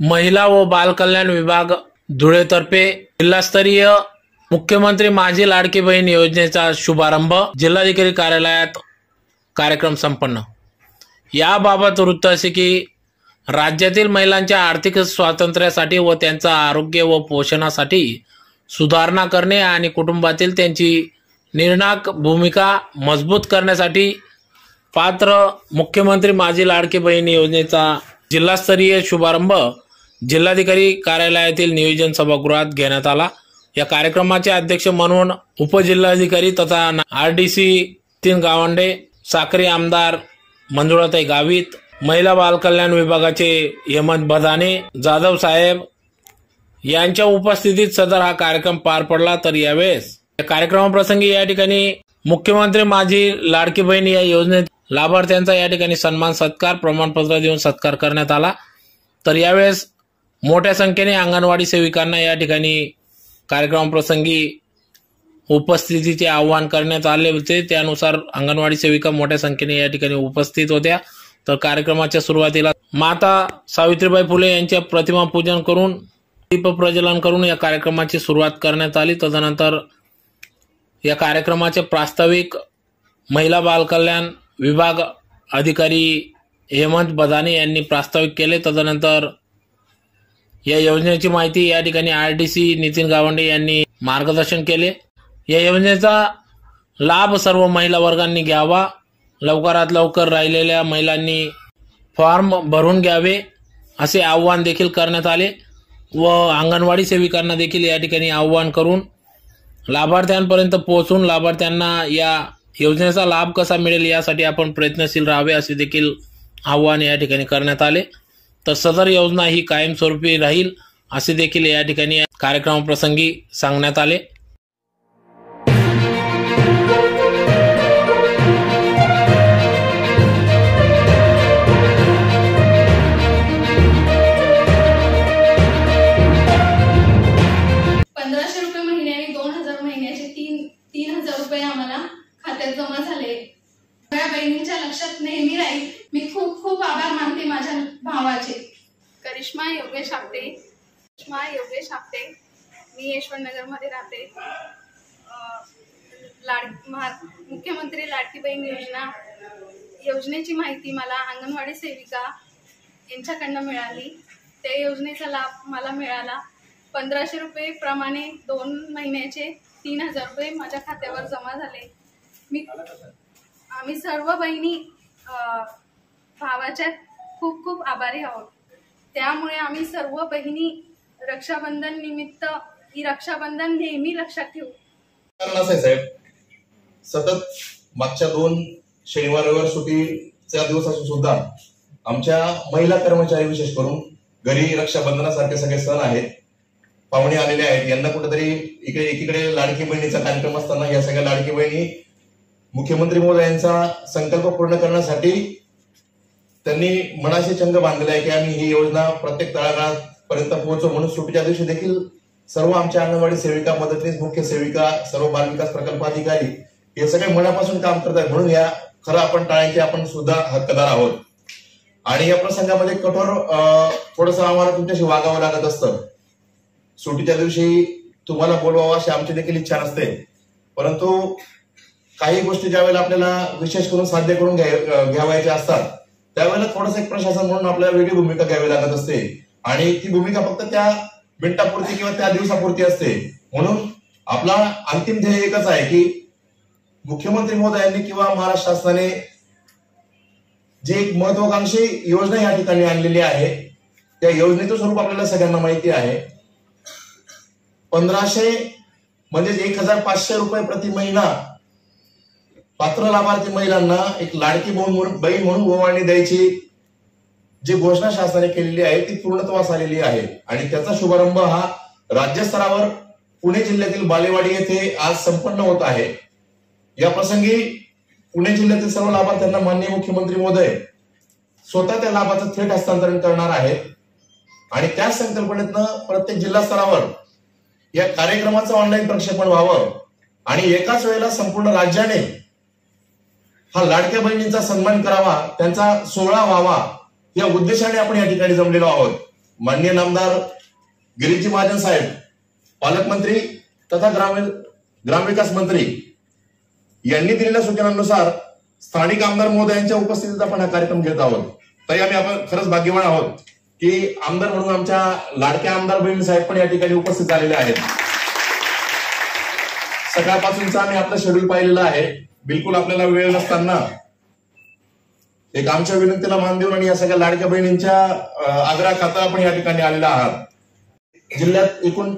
महिला व बालकल्याण विभाग धुळेतर्फे जिल्हास्तरीय मुख्यमंत्री माझी लाडकी बहीण योजनेचा शुभारंभ जिल्हाधिकारी कार्यालयात कार्यक्रम संपन्न. याबाबत वृत्त असे की राज्यातील महिलांच्या आर्थिक स्वातंत्र्यासाठी व त्यांचा आरोग्य व पोषणासाठी सुधारणा करणे आणि कुटुंबातील त्यांची निर्णायक भूमिका मजबूत करण्यासाठी पात्र मुख्यमंत्री माझी लाडकी बहीण योजनेचा जिल्हास्तरीय शुभारंभ जिल्हाधिकारी कार्यालयातील नियोजन सभागृहात घेण्यात आला. या कार्यक्रमाचे अध्यक्ष म्हणून उपजिल्हाधिकारी तथा आर डी सी तीन गावंडे साखरे आमदार मंजुळाताई गावित महिला बालकल्याण विभागाचे हेमंत बदाने जाधव साहेब यांच्या उपस्थितीत सदर हा कार्यक्रम पार पडला तर यावेळेस या कार्यक्रमाप्रसंगी या ठिकाणी मुख्यमंत्री माझी लाडकी बहीण या योजनेत लाभार्थ्यांचा या ठिकाणी सन्मान सत्कार प्रमाणपत्र देऊन सत्कार करण्यात आला. तर यावेळेस मोठ्या संख्येने अंगणवाडी सेविकांना या ठिकाणी कार्यक्रमाप्रसंगी उपस्थितीचे आवाहन करण्यात आले होते. त्यानुसार अंगणवाडी सेविका मोठ्या संख्येने या ठिकाणी उपस्थित होत्या. तर कार्यक्रमाच्या सुरुवातीला माता सावित्रीबाई फुले यांच्या प्रतिमा पूजन करून दीप प्रज्वलन करून या कार्यक्रमाची सुरुवात करण्यात आली. तदनंतर या कार्यक्रमाचे प्रास्ताविक महिला बालकल्याण विभाग अधिकारी हेमंत बदाने यांनी प्रास्ताविक केले. तदनंतर या योजनेची माहिती या ठिकाणी R T C Nitin Gawande यांनी मार्गदर्शन केले. या योजनेचा लाभ सर्व महिला वर्गांनी घ्यावा. लवकरात लवकर राहिलेल्या महिलांनी फॉर्म भरून घ्यावे असे आव्हान देखील करण्यात आले व अंगणवाडी सेविकांना देखील या ठिकाणी आव्हान करून लाभार्थ्यांपर्यंत पोहोचून लाभार्थ्यांना या योजनेचा लाभ कसा मिळेल यासाठी आपण प्रयत्नशील राहावे असे देखील आव्हान या ठिकाणी करण्यात आले. तर सदर योजना ही कायमस्वरूपी राहील असे देखील या ठिकाणी कार्यक्रमाप्रसंगी सांगण्यात आले. पंधराशे रुपये महिन्याने दोन हजार महिन्याचे तीन तीन हजार रुपये आम्हाला खात्यात जमा झाले. सगळ्या बहिणींच्या लक्षात नेहमी राहील. मी खूप खूप आभार मानते माझ्या भावाचे. करिश्मा योगेश आपटे. करिश्मा योगेश आपटे. मी यशवंतनगरमध्ये राहते. लाड महा- मुख्यमंत्री लाडकी बहीण योजना योजनेची माहिती मला अंगणवाडी सेविका यांच्याकडनं मिळाली. त्या योजनेचा लाभ मला मिळाला. पंधराशे रुपये प्रमाणे दोन महिन्याचे तीन हजार रुपये माझ्या खात्यावर जमा झाले. मी आम्ही सर्व बहिणी अं, भावाच्या खूप खूप आभारी आहोत. त्यामुळे आम्ही सर्व बहिणी रक्षाबंधन निमित्त ही रक्षाबंधन नेहमी लक्षात ठेवू. कारण असं साहेब. सतत मागच्या दोन शनिवार रविवार सुट्टीच्या दिवसाची सुद्धा आमच्या महिला कर्मचारी विशेष करून घरी रक्षाबंधनासारखे सगळे सण आहेत. पाहुणे आलेले आहेत. यांना कुठेतरी इकडे एकीकडे लाडकी बहिणीचा कार्यक्रम असताना या सगळ्या लाडकी बहिणी मुख्यमंत्री महोदयांचा संकल्प पूर्ण करण्यासाठी त्यांनी मनाशी चंग बांधले आहे की आम्ही ही योजना प्रत्येक तळागाळापर्यंत पोहोचू म्हणून सुट्टीच्या दिवशी देखील सर्व आमच्या अंगणवाडी सेविका मदतनीस मुख्य सेविका सर्व बालविकास प्रकल्प अधिकारी हे सगळे मनापासून काम करत आहेत म्हणून या खरं आपण टाळ्यांचे आपण सुद्धा हक्कदार आहोत. आणि या प्रसंगामध्ये कठोर थोडस आम्हाला तुमच्याशी वागावं लागत असतं. सुट्टीच्या दिवशी तुम्हाला बोलवावं अशी आमची देखील इच्छा नसते. परंतु काही गोष्टी ज्या वेळेला आपल्याला विशेष करून साध्य करून घ्याय- घ्यावायच्या असतात त्यावेळेला थोडंसं एक प्रशासन म्हणून आपल्याला वेगळी भूमिका घ्यावी लागत असते. आणि ती भूमिका फक्त त्या मिनिटापुरती किंवा त्या दिवसापुरती असते. म्हणून आपला अंतिम ध्येय एकच आहे की मुख्यमंत्री महोदयांनी किंवा महाराष्ट्र शासनाने जी एक महत्वाकांक्षी योजना या ठिकाणी आणलेली आहे त्या योजनेचं स्वरूप आपल्याला सगळ्यांना माहिती आहे. पंधराशे म्हणजे एक हजार पाचशे रुपये प्रति महिना पात्र लाभार्थी महिलांना एक लाडकी बहीण म्हणून बहीण म्हणून ओवाळणी द्यायची. जी घोषणा शासनाने केलेली आहे ती पूर्णत्वास आलेली आहे. आणि त्याचा शुभारंभ हा राज्यस्तरावर पुणे जिल्ह्यातील बालेवाडी येथे आज संपन्न होत आहे. या प्रसंगी पुणे जिल्ह्यातील सर्व लाभार्थ्यांना माननीय मुख्यमंत्री महोदय स्वतः त्या लाभाचं थेट हस्तांतरण करणार आहेत. आणि त्याच संकल्पनेतनं प्रत्येक जिल्हा स्तरावर या कार्यक्रमाचं ऑनलाईन प्रक्षेपण व्हावं. आणि एकाच वेळेला संपूर्ण राज्याने हा लाडक्या बहिणींचा सन्मान करावा त्यांचा सोहळा व्हावा या उद्देशाने आपण या ठिकाणी जमलेलो आहोत. माननीय नामदार गिरीजी महाजन साहेब पालकमंत्री तथा ग्रामीण ग्रामविकास मंत्री यांनी दिलेल्या सूचनांनुसार स्थानिक आमदार महोदयांच्या उपस्थितीत आपण हा कार्यक्रम घेत आहोत. तरी आम्ही आपण खरंच भाग्यवान आहोत की आमदार म्हणून आमच्या लाडक्या आमदार बहिणी साहेब पण या ठिकाणी उपस्थित झालेले आहेत. सकाळपासूनचा आम्ही आपलं शेड्यूल पाहिलेलं आहे. बिलकुल आपल्याला वेळ नसताना. एक आमच्या विनंतीला मान देऊन आणि या सगळ्या लाडक्या बहिणींच्या अं, आग्रह खाता आपण या ठिकाणी आलेला आहात. जिल्ह्यात एकूण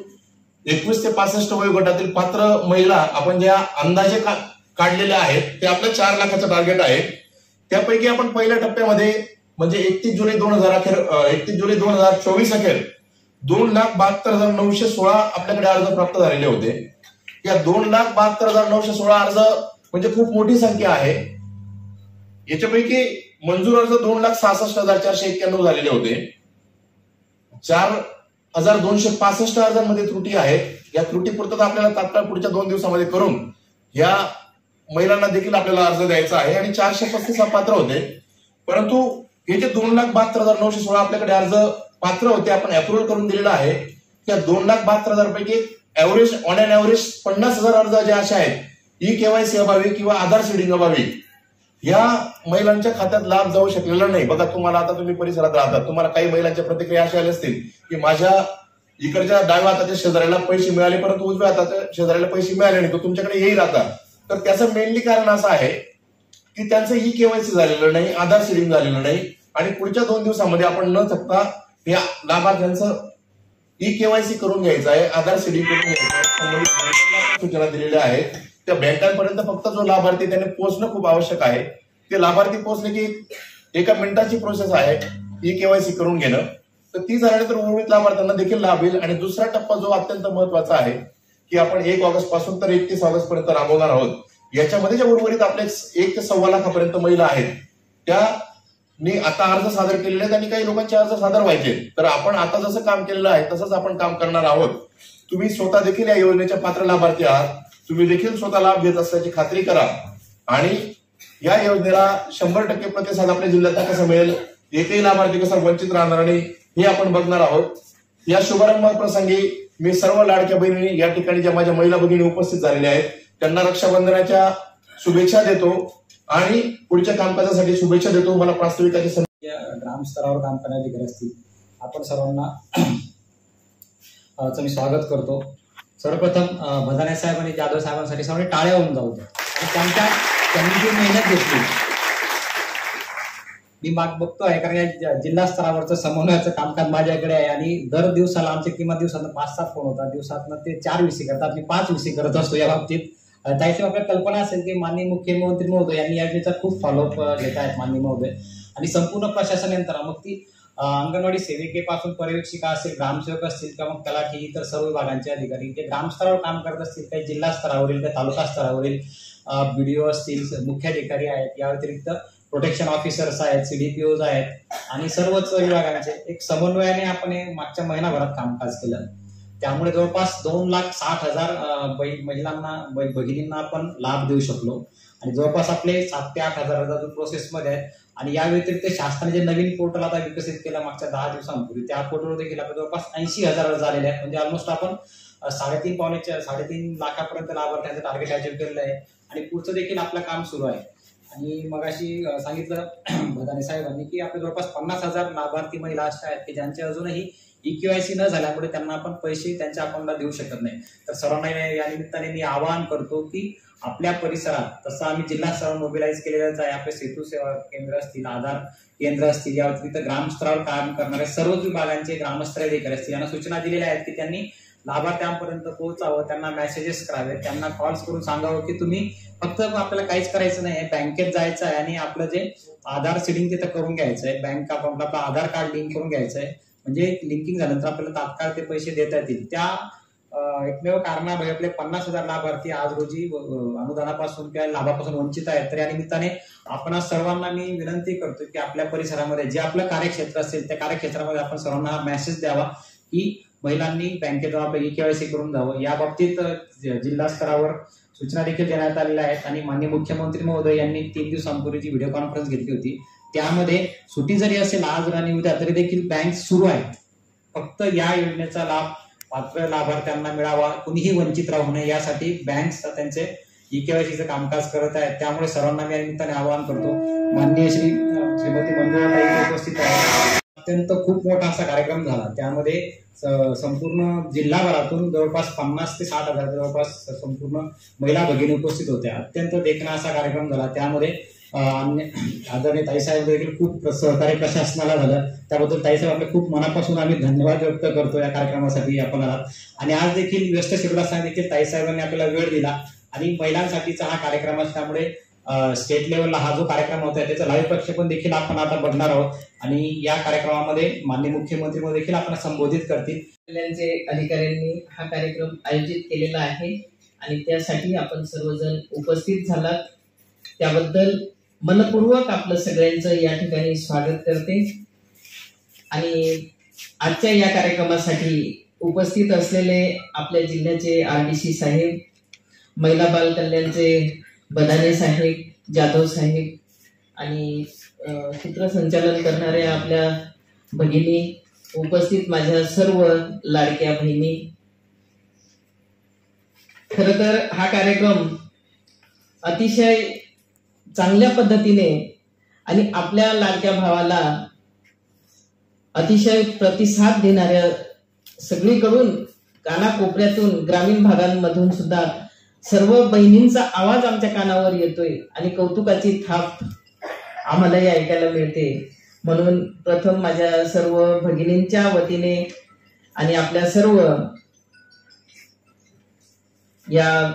एकवीस ते पासष्ट वयोगटातील पात्र महिला आपण ज्या अंदाजे काढलेल्या आहेत ते आपलं चार लाखाचं टार्गेट आहे. त्यापैकी आपण पहिल्या टप्प्यामध्ये म्हणजे एकतीस जुलै दोन हजार अखेर एकतीस जुलै दोन हजार चोवीस अखेर दोन लाख बहात्तर हजार नऊशे सोळा आपल्याकडे अर्ज प्राप्त झालेले होते. या दोन लाख बहात्तर हजार नऊशे सोळा अर्ज म्हणजे खूप मोठी संख्या आहे. याच्यापैकी मंजूर अर्ज दोन लाख सहासष्ट हजार चारशे एक्क्याण्णव झालेले होते. चार हजार दोनशे पासष्ट अर्जांमध्ये त्रुटी आहेत. या त्रुटी पूर्तता आपल्याला तात्काळ पुढच्या दोन दिवसामध्ये करून या महिलांना देखील आपल्याला अर्ज द्यायचा आहे आणि चारशे पस्तीस पात्र होते. परंतु हे जे दोन लाख बहात्तर हजार नऊशे सोळा आपल्याकडे अर्ज पात्र होते आपण अप्रुव्हल करून दिलेला आहे. त्या दोन लाख बहात्तर हजार पैकी एव्हरेज ऑन एन एव्हरेज पन्नास हजार अर्ज जे असे आहेत ई केवायसी अभावी किंवा आधार सीडिंग अभावी या महिलांच्या खात्यात लाभ जाऊ शकलेला नाही. बघा तुम्हाला आता तुम्ही परिसरात राहतात. तुम्हाला काही महिलांच्या प्रतिक्रिया अशा आल्या असतील की माझ्या इकडच्या डाव्या हाताच्या शेजाऱ्याला पैसे मिळाले परंतु उजव्या हाताच्या शेजाऱ्याला पैसे मिळाले नाही तो तुमच्याकडे येईल आता. तर त्याचं मेनली कारण असं आहे की त्यांचं ई केवायसी झालेलं नाही आधार सीडिंग झालेलं नाही आणि पुढच्या दोन दिवसामध्ये आपण न थकता या लाभार्थ्यांचं ई केवायसी करून घ्यायचं आहे आधार सीडिंग करून घ्यायचं आहे. सूचना दिलेल्या आहेत. त्या बँकांपर्यंत फक्त जो लाभार्थी त्याने पोहोचणं खूप आवश्यक आहे. ते लाभार्थी पोहोचले की एका मिनिटाची प्रोसेस आहे ई केवायसी करून घेणं. तर ती झाल्यानंतर उर्वरित लाभार्थ्यांना देखील लाभ होईल. आणि दुसरा टप्पा जो अत्यंत महत्त्वाचा आहे की आपण एक ऑगस्टपासून तर एकतीस ऑगस्ट पर्यंत राबवणार आहोत. याच्यामध्ये ज्या उर्वरित आपले एक ते सव्वा लाखापर्यंत महिला आहेत त्या मी आता अर्ज सादर केलेले आहेत आणि काही लोकांचे अर्ज सादर व्हायचे तर आपण आता जसं काम केलेलं आहे तसंच आपण काम करणार आहोत. तुम्ही स्वतः देखील या योजनेच्या पात्र लाभार्थी आहात. तुम्ही देखील स्वतः लाभ घेत असल्याची खात्री करा. आणि या योजनेला शंभर टक्के प्रतिसाद आपल्या जिल्ह्यातला कसा मिळेल एकही लाभार्थी कसा वंचित राहणार नाही हे आपण बघणार आहोत. या शुभारंभ प्रसंगी मी सर्व लाडक्या बहिणी या ठिकाणी ज्या माझ्या महिला भगिनी उपस्थित झालेल्या आहेत त्यांना रक्षाबंधनाच्या शुभेच्छा देतो आणि पुढच्या कामकाजासाठी शुभेच्छा देतो. मला प्रास्ताविकाची संधी ग्रामस्तरावर काम करण्याची गरज असतील आपण सर्वांना मी स्वागत करतो. सर्वप्रथम भदाने साहेब आणि जाधव साहेबांसाठी सर्व टाळ्या होऊन जाऊ द्या. आणि त्यांच्या त्यांनी जी मेहनत घेतली मी माग बघतोय कारण या जिल्हा स्तरावरचं समन्वयाचं कामकाज माझ्याकडे आहे आणि दर दिवसाला आमचे किमान दिवसात पाच सात फोन होतात. दिवसात ते चार विषय करतात मी पाच विषय करत असतो या बाबतीत. अ, आपल्याला कल्पना असेल की माननीय मुख्यमंत्री महोदय यांनी या योजनेचा खूप फॉलोअप घेत आहेत माननीय महोदय. आणि संपूर्ण प्रशासन यंत्रणा मग ती अंगणवाडी सेविकेपासून पर्यवेक्षिका असेल ग्रामसेवक असतील किंवा मग तलाठी इतर सर्व विभागांचे अधिकारी जे ग्रामस्तरावर काम करत असतील काही जिल्हा स्तरावरील काही तालुका स्तरावरील बीडीओ असतील मुख्याधिकारी आहेत या व्यतिरिक्त प्रोटेक्शन ऑफिसर्स आहेत सीडीपीओज आहेत आणि सर्वच विभागांचे एक समन्वयाने आपण मागच्या महिनाभरात कामकाज केलं. त्यामुळे जवळपास दोन लाख साठ हजार महिलांना भगिनींना आपण लाभ देऊ शकलो. आणि जवळपास आपले सात ते आठ हजार अजून प्रोसेसमध्ये आहेत आणि या व्यतिरिक्त शासनाने जे नवीन पोर्टल आता विकसित केलं मागच्या दहा दिवसांपूर्वी त्या पोर्टलवर देखील आपल्या जवळपास ऐंशी हजार झालेले आहेत. म्हणजे ऑलमोस्ट आपण साडेतीन पावण्याच्या साडेतीन लाखापर्यंत लाभार्थ्यांचं टार्गेट अचीव्ह केलेलं आहे. आणि पुढचं देखील आपलं काम सुरू आहे. आणि मग अशी सांगितलं भदाने साहेबांनी की आपले जवळपास पन्नास हजार लाभार्थी महिला अशा आहेत की ज्यांचे अजूनही ई केवायसी न झाल्यामुळे त्यांना आपण पैसे त्यांच्या अकाउंटला देऊ शकत नाही. तर सर्वांना या निमित्ताने मी आवाहन करतो की आपल्या परिसरात तसं आम्ही जिल्हा स्तरावर मोबिलाईज केलेलंच आहे. आपले सेतू सेवा केंद्र असतील आधार केंद्र असतील या व्यतिरिक्त ग्रामस्तरावर काम करणारे सर्वच विभागांचे ग्रामस्तरीय अधिकारी असतील. यांना सूचना दिलेल्या आहेत की त्यांनी लाभार्थ्यांपर्यंत पोहोचावं त्यांना मेसेजेस करावे त्यांना कॉल्स करून सांगावं की तुम्ही फक्त आपल्याला काहीच करायचं नाही बँकेत जायचं आहे आणि आपलं जे आधार सिडिंग तिथं करून घ्यायचं आहे. बँक अकाउंटला आपलं आधार कार्ड लिंक करून घ्यायचं आहे. म्हणजे लिंकिंग झाल्यानंतर आपल्याला तात्काळ ते पैसे देता येतील. त्या एकमेव कारण म्हणजे आपले पन्नास हजार लाभार्थी आज रोजी अनुदानापासून किंवा लाभापासून वंचित आहेत. तर या निमित्ताने आपण सर्वांना मी विनंती करतो की आपल्या परिसरामध्ये जे आपलं कार्यक्षेत्र असेल त्या कार्यक्षेत्रामध्ये आपण सर्वांना मेसेज द्यावा की महिलांनी बँकेत आपलं ई केवायसी करून जावं. या बाबतीत जिल्हा स्तरावर सूचना देखील देण्यात आलेल्या आहेत आणि माननीय मुख्यमंत्री महोदय यांनी तीन दिवसांपूर्वी जी व्हिडिओ कॉन्फरन्स घेतली होती त्यामध्ये सुट्टी जरी असेल आज आणि उद्या तरी देखील बँक सुरू आहेत. फक्त या योजनेचा लाभ पात्र लाभार्थ्यांना मिळावा कुणीही वंचित राहू नये यासाठी बँक त्यांचे ई केवायसीचं कामकाज करत आहेत. त्यामुळे सर्वांना मी या निमित्ताने आवाहन करतो. माननीय श्री श्रीमती मंजुळाताई उपस्थित आहेत. अत्यंत खूप मोठा असा कार्यक्रम झाला. त्यामध्ये संपूर्ण जिल्हाभरातून जवळपास पन्नास ते साठ हजार जवळपास संपूर्ण महिला भगिनी उपस्थित होत्या. अत्यंत देखणा असा कार्यक्रम झाला. त्यामध्ये आदरणीय ताईसाहेब देखील खूप सहकार्य प्रशासनाला झालं. त्याबद्दल ताईसाहेब आपले खूप मनापासून आम्ही धन्यवाद व्यक्त करतो या कार्यक्रमासाठी आपल्याला आणि आज देखील व्यस्त शेड्यूल देखील ताईसाहेबांनी आपल्याला वेळ दिला. आणि महिलांसाठीचा हा कार्यक्रम असल्यामुळे स्टेट लेवलला हा जो कार्यक्रम होता त्याचं लाईव्ह प्रक्षेपण देखील आपण आता बघणार आहोत. आणि या कार्यक्रमामध्ये माननीय मुख्यमंत्री मग देखील आपण संबोधित करतील. कल्याणचे अधिकाऱ्यांनी हा कार्यक्रम आयोजित केलेला आहे. आणि त्यासाठी आपण सर्वजण उपस्थित झालात. त्याबद्दल मनपूर्वक आपलं सगळ्यांचं या ठिकाणी स्वागत करते. आणि आजच्या या कार्यक्रमासाठी उपस्थित असलेले आपल्या जिल्ह्याचे आर डी सी साहेब महिला बाल कल्याणचे बदाने साहेब जाधव साहेब आणि चित्रसंचालन करणाऱ्या आपल्या भगिनी उपस्थित माझ्या सर्व लाडक्या बहिणी. खर तर हा कार्यक्रम अतिशय चांगल्या पद्धतीने आणि आपल्या लाडक्या भावाला अतिशय प्रतिसाद देणाऱ्या सगळीकडून कानाकोपऱ्यातून ग्रामीण भागांमधून सुद्धा सर्व बहिणींचा आवाज आमच्या कानावर येतोय आणि कौतुकाची थाप आम्हालाही ऐकायला मिळते. म्हणून प्रथम माझ्या सर्व भगिनींच्या वतीने आणि आपल्या सर्व या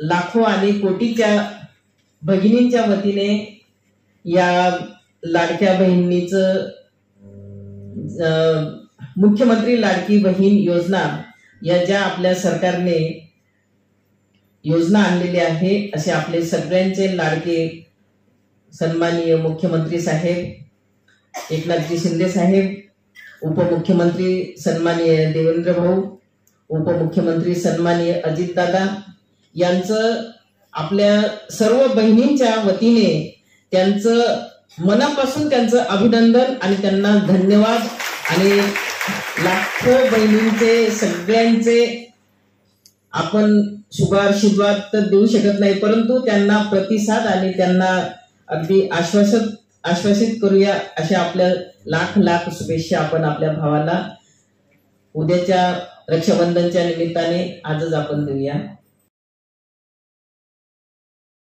लाखो आणि कोटीच्या भगिनींच्या वतीने या लाडक्या बहिणीच मुख्यमंत्री लाडकी बहीण योजना या ज्या आपल्या सरकारने योजना आणलेली आहे असे आपले सगळ्यांचे लाडके सन्माननीय मुख्यमंत्री साहेब एकनाथजी शिंदे साहेब उपमुख्यमंत्री सन्माननीय देवेंद्र भाऊ उपमुख्यमंत्री सन्माननीय अजितदादा यांचं आपल्या सर्व बहिणींच्या वतीने त्यांचं मनापासून त्यांचं अभिनंदन आणि त्यांना धन्यवाद. आणि लाखो बहिणींचे सगळ्यांचे आपण शुभार तर देऊ शकत नाही परंतु त्यांना प्रतिसाद आणि त्यांना अगदी आश्वासित आश्वासित करूया अशा आपल्या लाख लाख शुभेच्छा आपण आपल्या भावाला. उद्याच्या रक्षाबंधनच्या निमित्ताने आजच आपण देऊया.